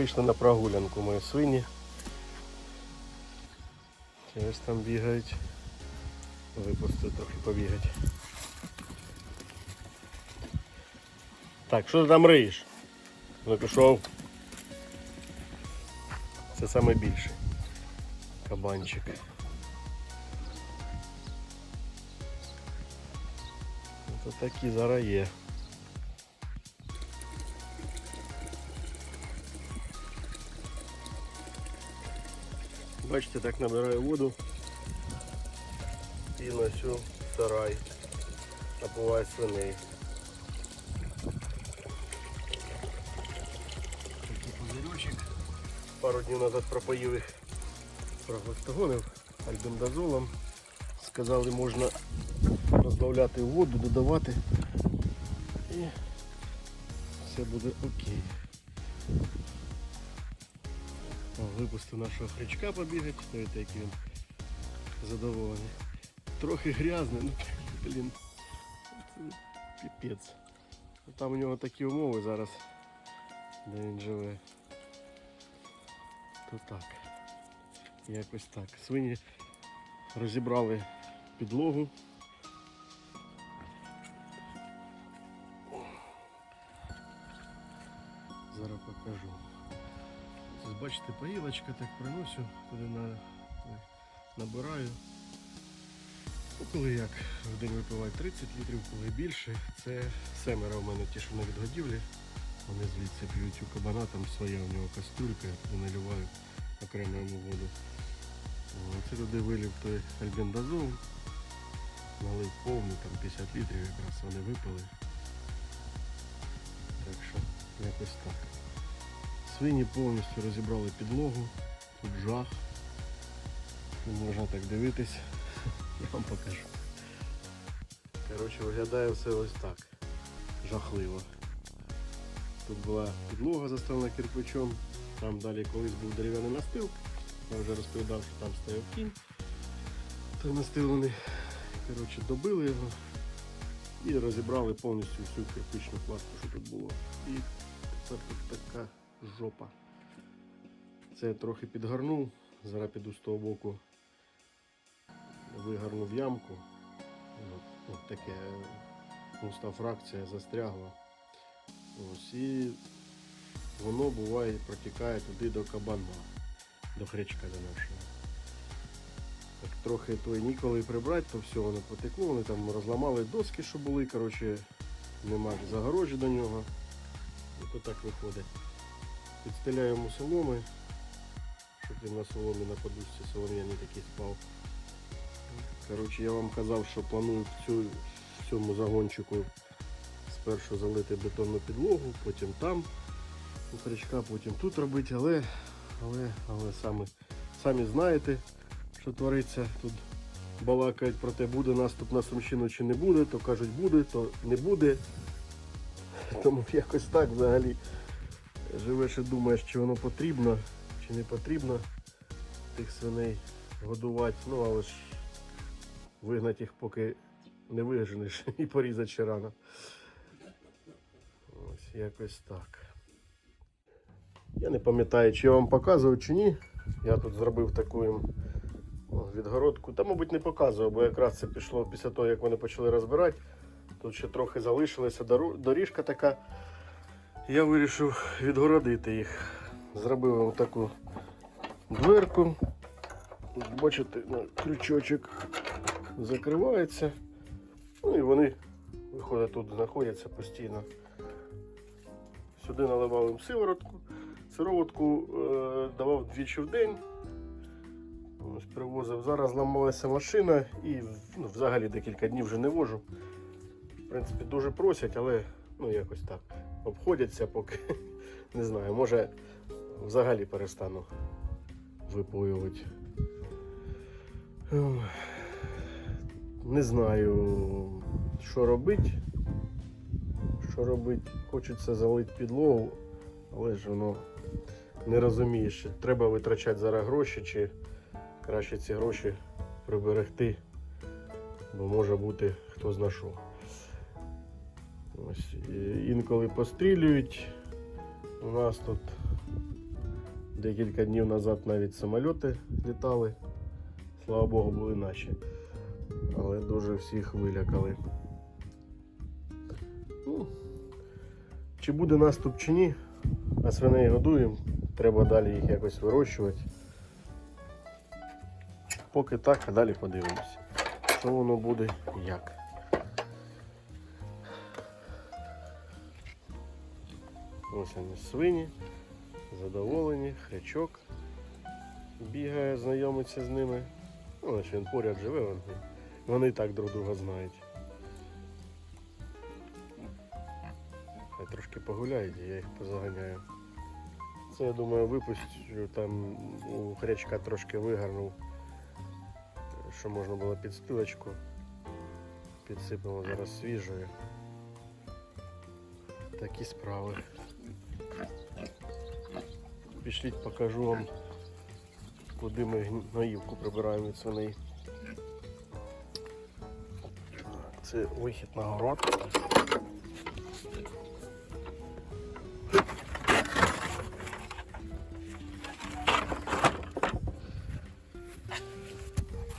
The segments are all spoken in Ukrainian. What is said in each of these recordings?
Вийшли на прогулянку мої свині. Ці там бігають. Випустили трохи побігати. Так, що ти там риєш? Ну пішов. Це саме більший кабанчик. Це такі зараз є. Бачите, так набираю воду і носю в сарай. Напуваю свиней. Такий пузирючок. Пару днів назад пропоїв їх проглистогонив альбендазолом. Сказали, можна розбавляти воду, додавати і все буде окей. Випустив нашого хрячка побігати, дивіться, який він задоволений. Трохи грязний, ну блін. Піпець. Ну, Там у нього такі умови зараз, де він живе. То так. Якось так. Свині розібрали підлогу. Зараз покажу. Бачите, поїлочка так приносю, туди на, набираю. Ну, коли як в день випиваю 30 літрів, коли більше. Це семеро в мене ті, що на відгодівлі. Вони звідси п'ють у кабана, там своя у нього кастрюлька, і наливаю окремо йому воду. Це туди вилив той альбендазол, налив повний, там 50 літрів якраз вони випили. Так що якось так. Свині повністю розібрали підлогу, тут жах. Не можна так дивитись. Я вам покажу. Коротше, виглядає все ось так. Жахливо. Тут була підлога заставлена кирпичом, там далі колись був дерев'яний настил. Я вже розповідав, що там стояв кінь. Той настилений. Коротше, добили його і розібрали повністю всю кирпичну пласту, що тут було. І тепер тут така жопа. Це я трохи підгорнув, зараз піду з того боку, вигарнув ямку. От, от таке густа фракція застрягла. Ось, і воно буває протікає туди до кабана, до хрячка до нашого. Так трохи той ніколи прибрати, то все воно потекло, вони там розламали доски, що були, коротше, нема загорожі до нього. І то так виходить. Підстеляємо соломи, щоб він на соломі на подушці солом'яні такий спав. Коротше, я вам казав, що планую в, цю, в цьому загончику спершу залити бетонну підлогу, потім там у крючка, потім тут робити, але, але, але самі, самі знаєте, що твориться. Тут балакають про те, буде наступ на Сумщину чи не буде, то кажуть буде, то не буде. Тому якось так взагалі живеш і думаєш, чи воно потрібно, чи не потрібно тих свиней годувати. Ну, але ж вигнати їх поки не виженеш і порізати ще рано. Ось якось так. Я не пам'ятаю, чи я вам показував, чи ні. Я тут зробив таку відгородку. Та, мабуть, не показував, бо якраз це пішло після того, як вони почали розбирати. Тут ще трохи залишилася доріжка така. Я вирішив відгородити їх. Зробив їм таку дверку. Бачите, крючочок закривається. Ну і вони виходять тут, знаходяться постійно. Сюди наливав їм сиворотку. Сироватку е, давав двічі в день. Ось привозив. Зараз зламалася машина і ну, взагалі декілька днів вже не вожу. В принципі, дуже просять, але ну якось так. Обходяться поки. Не знаю, може взагалі перестану випоювати. Не знаю, що робити. Що робити? Хочеться залити підлогу, але ж воно не розумієш, чи треба витрачати зараз гроші, чи краще ці гроші приберегти, бо може бути хто зна що. Ось, інколи пострілюють. У нас тут Декілька днів назад навіть самольоти літали. Слава Богу, були наші. Але дуже всіх вилякали. Ну, чи буде наступ чи ні, а свиней годуємо. Треба далі їх якось вирощувати. Поки так, а далі подивимося, що воно буде як. Вони свині, задоволені, хрячок бігає, знайомиться з ними. Ну, але він поряд живе, вони, вони і так друг друга знають. Хай трошки погуляють, я їх позаганяю. Це я думаю випустю, там у хрячка трошки вигарнув, що можна було під спилочку. Підсипемо зараз свіжою. Такі справи. Пішліть, покажу вам, куди ми наївку прибираємо від свиней. Це вихід на город.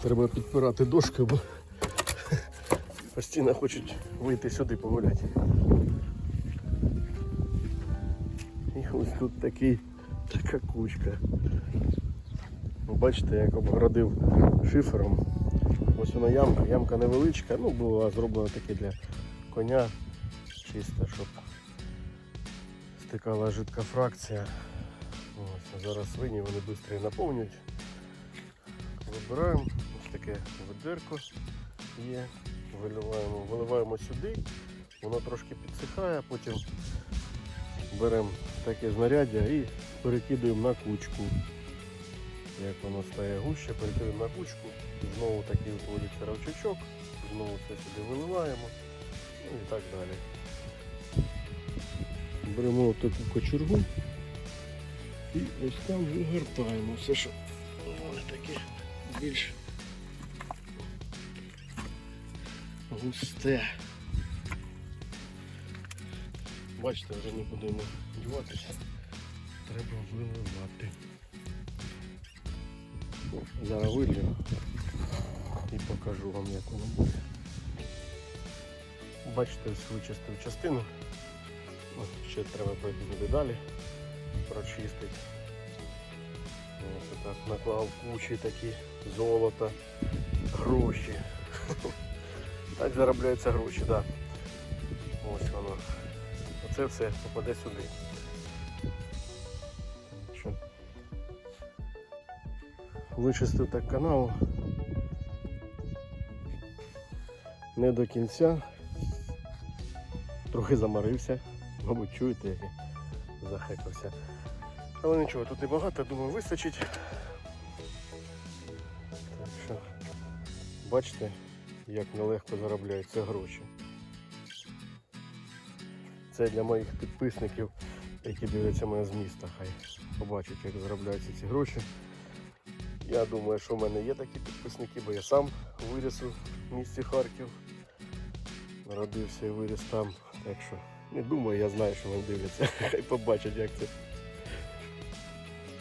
Треба підпирати дошки, бо постійно хочуть вийти сюди погуляти. І ось тут такий, така кучка. Ви Бачите, як обгородив шифером. Ось вона ямка, ямка невеличка, ну була зроблена таке для коня, чисто, щоб стикала жидка фракція. Ось, зараз свині вони швидко наповнюють. Вибираємо ось таке ведерко є, виливаємо, виливаємо сюди, воно трошки підсихає, потім беремо таке знаряддя і перекидаємо на кучку. Як воно стає гуще, перекидаємо на кучку, знову такий утворюється равчачок, знову це сюди виливаємо ну і так далі. Беремо таку кочергу і ось там вигортаємо все, що вони такі більш густе. Бачите, вже не будемо діватися. Треба виливати. Ну, Зараз вилью і покажу вам, як воно буде. Бачите, ось вичистив частину. Ось ще треба пройти далі, прочистити. Ось так наклав кучі такі золота, гроші. Так заробляються гроші, так. Да. Ось воно. Оце все попаде сюди. Вичистив так канал. Не до кінця. Трохи замарився. Мабуть, чуєте, як я захекався. Але нічого, тут небагато, думаю, вистачить. Так що, бачите, як нелегко заробляються гроші. Це для моїх підписників, які дивляться мене з міста. Хай побачать, як заробляються ці гроші. Я думаю, що в мене є такі підписники, бо я сам виріс у місті Харків. Народився і виріс там. Так що не думаю, я знаю, що вони дивляться. Хай побачать, як це.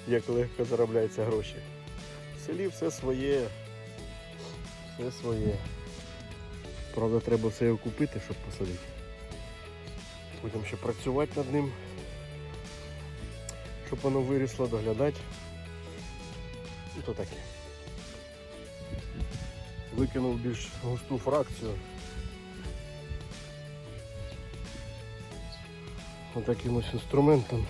Як легко заробляються гроші. В селі все своє. Все своє. Правда, треба все його купити, щоб посадити. Будемо ще працювати над ним, щоб воно вирісло, доглядати. І то таке. Викинув більш густу фракцію. Отаким ось інструментом.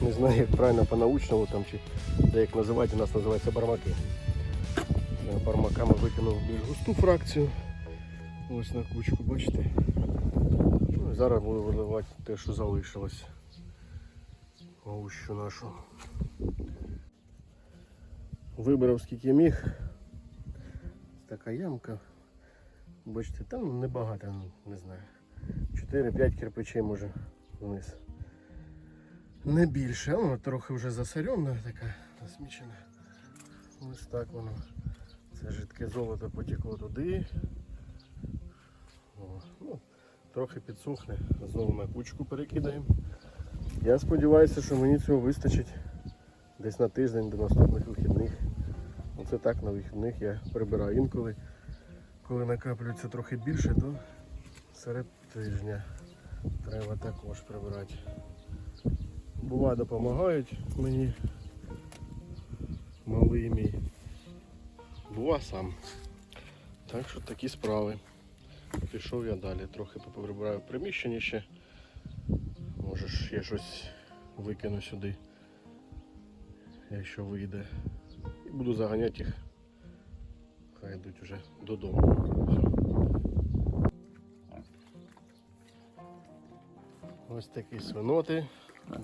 Не знаю, як правильно по-научному там чи де як називати, у нас називається бармаки. Бармаками викинув більш густу фракцію. Ось на кучку, бачите? Ну, зараз буду виливати те, що залишилось. Гущу нашу. Вибрав скільки міг. Така ямка. Бачите, там небагато, ну, не знаю. 4-5 кирпичей може вниз. Не більше, воно трохи вже засорена, така засмічена. Ось так воно. Це жидке золото потекло туди. О, ну, трохи підсохне, знову на кучку перекидаємо. Я сподіваюся, що мені цього вистачить десь на тиждень до наступних вихідних. Оце так на вихідних я прибираю інколи. Коли накаплюється трохи більше, то серед тижня треба також прибирати. Бува допомагають мені малий мій. Бува сам. Так що такі справи. Пішов я далі. Трохи поприбираю в приміщенні ще. Може я щось викину сюди, якщо вийде. Буду заганяти їх. Хай йдуть вже додому. Ось такі свиноти.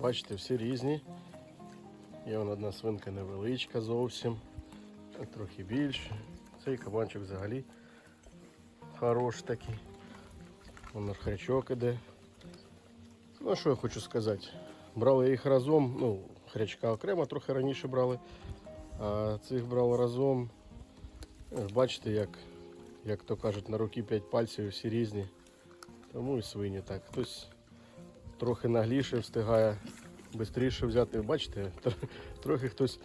Бачите, всі різні. Є вон одна свинка невеличка зовсім, трохи більше. Цей кабанчик взагалі хорош такий. Вон хрячок іде. Ну, що я хочу сказати. Брали їх разом, ну, хрячка окремо трохи раніше брали, а цих брали разом. Бачите, як, як то кажуть, на руки 5 пальців всі різні. Тому і свині так. Хтось трохи нагліше встигає швидше взяти. Бачите, трохи хтось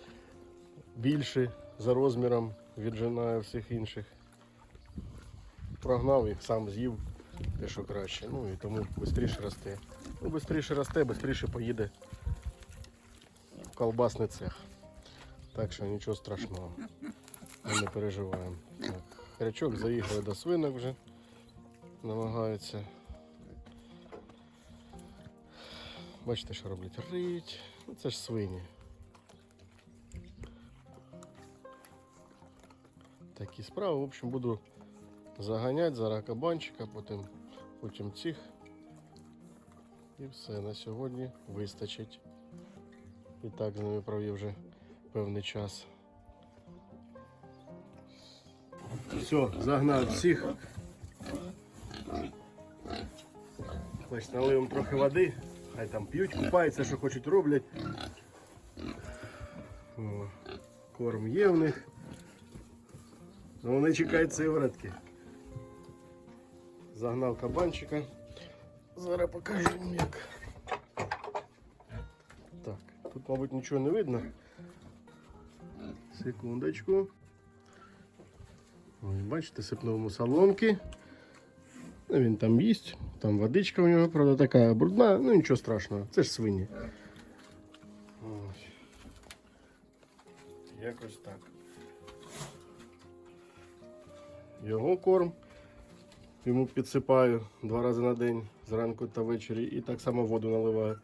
більше за розміром віджинає всіх інших. Прогнав їх, сам з'їв те, що краще. Ну і тому швидше росте. Ну, швидше росте, швидше поїде в колбасний цех. Так що нічого страшного. Ми не переживаємо. Так, Хрячок заігрує до свинок вже. Намагається. Бачите, що роблять? Рить. Ну, це ж свині. Такі справи. В общем, буду заганяти зараз кабанчика, потім, потім цих. І все, на сьогодні вистачить. І так з ними провів вже певний час. Все, загнав всіх. Значить, налив трохи води, хай там п'ють, купаються, що хочуть роблять. О, корм є в них. Ну, вони чекають сиворотки. Загнав кабанчика. Зараз покажу як. Так, тут, мабуть, нічого не видно. Секундочку. Ой, бачите, сипнув йому соломки. Ну, він там їсть, там водичка у нього, правда, така брудна, ну нічого страшного, це ж свині. Ось. Якось так. Його корм. Йому підсипаю два рази на день, зранку та ввечері, і так само воду наливаю.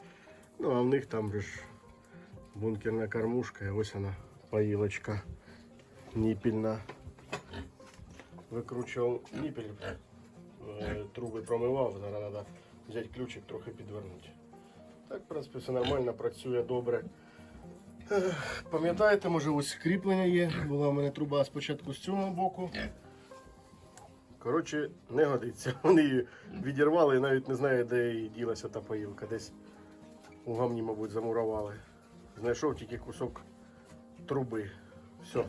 Ну, а в них там ж бункерна кормушка, і ось вона поїлочка ніпільна. Викручував ніпіль, е, труби промивав, зараз треба взяти ключик, трохи підвернути. Так, в принципі, все нормально, працює добре. Пам'ятаєте, може ось кріплення є. Була в мене труба спочатку з цього боку. Коротше, не годиться. Вони її відірвали і навіть не знаю, де їй ділася та поїлка. Десь у гамні, мабуть, замурували. Знайшов тільки кусок труби. Все.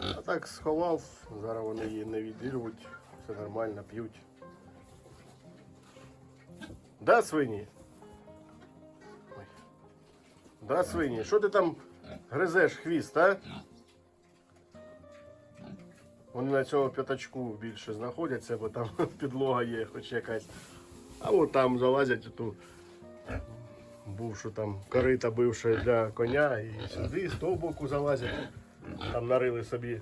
А так сховав, зараз вони її не відірвуть, все нормально, п'ють. Да, свині? Ой. Да, свині, що ти там гризеш хвіст, а? Вони на цьому п'ятачку більше знаходяться, бо там підлога є хоч якась. А от там залазять ту бувшу там корита бивша для коня і сюди, з того боку залазять. Там нарили собі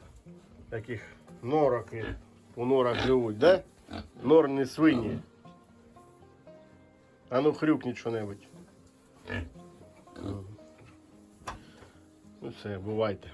таких норок і у норах живуть, да? Норні свині. А ну хрюкніть що-небудь. Ну все, бувайте.